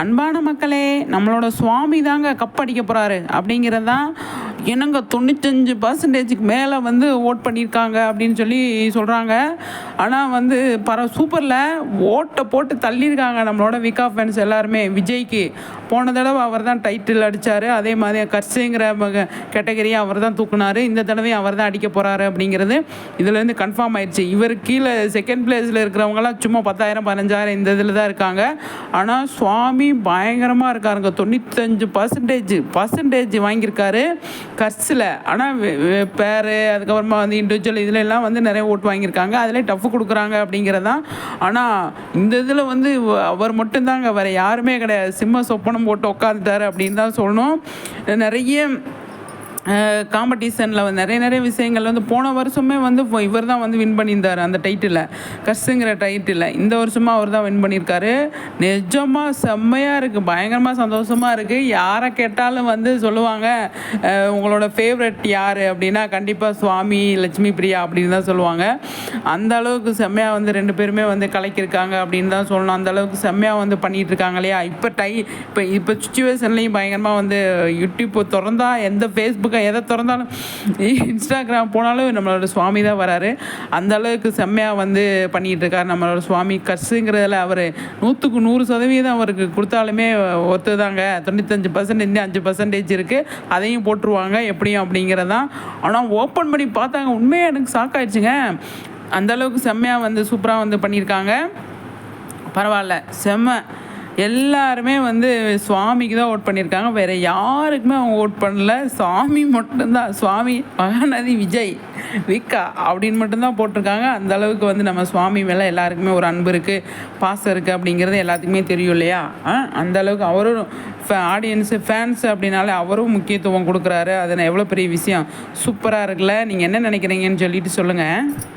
அன்பான மக்களே நம்மளோட சுவாமி தாங்க கப் அடிக்க போகிறாரு அப்படிங்கிறது தான் என்னங்க தொண்ணூத்தஞ்சு பர்சன்டேஜுக்கு மேலே வந்து ஓட் பண்ணியிருக்காங்க அப்படின்னு சொல்லி சொல்கிறாங்க ஆனால் வந்து பர சூப்பரில் ஓட்டை போட்டு தள்ளியிருக்காங்க நம்மளோட விகா ஃபேன்ஸ் எல்லாருமே. விஜய்க்கு போன தடவை அவர் தான் டைட்டில் அடித்தார் அதே மாதிரி கர்ஸுங்கிற கேட்டகரியை அவர் தான் தூக்குனாரு. இந்த தடவையும் அவர் தான் அடிக்க போகிறாரு அப்படிங்கிறது இதுலேருந்து கன்ஃபார்ம் ஆயிடுச்சு. இவர் கீழே செகண்ட் பிளேஸில் இருக்கிறவங்களாம் சும்மா பத்தாயிரம் பதினஞ்சாயிரம் இந்த இதில் தான் இருக்காங்க. ஆனால் சுவாமி பயங்கரமாக இருக்காருங்க. தொண்ணூத்தஞ்சு பர்சன்டேஜ் பர்சன்டேஜ் வாங்கியிருக்காரு. கர்ஸில் ஆனால் பேர் அதுக்கப்புறமா வந்து இண்டிவிஜுவல் இதில் எல்லாம் வந்து நிறைய ஓட்டு வாங்கியிருக்காங்க. அதில் டஃப் கொடுக்குறாங்க அப்படிங்கிறதான் ஆனால் இந்த இதில் வந்து அவர் மட்டும்தாங்க. வேறு யாருமே கிடையாது. சிம்ம சொப்பனம் போட்டு உட்காந்துட்டார் அப்படின்னு தான் சொல்லணும். நிறைய காம்படிஷனில் வந்து நிறைய நிறைய விஷயங்கள் வந்து போன வருஷமே வந்து இவர் தான் வந்து வின் பண்ணியிருந்தார் அந்த டைட்டில் கஷ்டங்கிற டைட்டில் இந்த வருஷமாக அவர் தான் வின் பண்ணியிருக்காரு நிஜமாக செம்மையாக இருக்குது பயங்கரமாக சந்தோஷமாக இருக்குது யாரை கேட்டாலும் வந்து சொல்லுவாங்க உங்களோட ஃபேவரட் யார் அப்படின்னா கண்டிப்பாக சுவாமி லட்சுமி பிரியா அப்படின்னு தான் சொல்லுவாங்க அந்த அளவுக்கு செம்மையாக வந்து ரெண்டு பேருமே வந்து கலக்கியிருக்காங்க அப்படின்னு தான் சொல்லணும் அந்த அளவுக்கு செம்மையாக வந்து பண்ணிகிட்டு இருக்காங்க இல்லையா இப்போ டை இப்போ இப்போ சுச்சுவேஷன்லேயும் பயங்கரமாக வந்து யூடியூப் திறந்தா எந்த பக்கம் எதை திறந்தாலும் இன்ஸ்டாகிராம் போனாலும் நம்மளோட சுவாமி தான் வராரு. அந்த அளவுக்கு செம்மையாக வந்து பண்ணிகிட்டு இருக்கார் நம்மளோட சுவாமி. கர்ஸுங்கிறதுல அவர் நூற்றுக்கு நூறு சதவீதம் அவருக்கு கொடுத்தாலுமே ஒத்து தாங்க. தொண்ணூத்தஞ்சு பர்சன்டேஜ் அஞ்சு பர்சன்டேஜ் இருக்குது அதையும் போட்டுருவாங்க. எப்படியும் அப்படிங்கிறதான். ஆனால் ஓப்பன் பண்ணி பார்த்தாங்க. உண்மையாக எனக்கு ஷாக் அந்த அளவுக்கு செம்மையாக வந்து சூப்பராக வந்து பண்ணியிருக்காங்க. பரவாயில்ல. செம்ம. எல்லாருமே வந்து சுவாமிக்கு தான் ஓட் பண்ணியிருக்காங்க. வேறு யாருக்குமே அவங்க ஓட் பண்ணல. சுவாமி மட்டும்தான். சுவாமி மகாநதி விஜய் விக்கா அப்படின்னு மட்டும்தான் போட்டிருக்காங்க. அந்த அளவுக்கு வந்து நம்ம சுவாமி மேலே எல்லாருக்குமே ஒரு அன்பு இருக்குது பாசம் இருக்குது அப்படிங்கிறது எல்லாத்துக்குமே தெரியும் இல்லையா? ஆ அந்த அளவுக்கு அவரும் ஆடியன்ஸு ஃபேன்ஸ் அப்படின்னாலே அவரும் முக்கியத்துவம் கொடுக்குறாரு. அது எவ்வளோ பெரிய விஷயம். சூப்பராக இருக்குல்ல. நீங்கள் என்ன நினைக்கிறீங்கன்னு சொல்லிட்டு சொல்லுங்கள்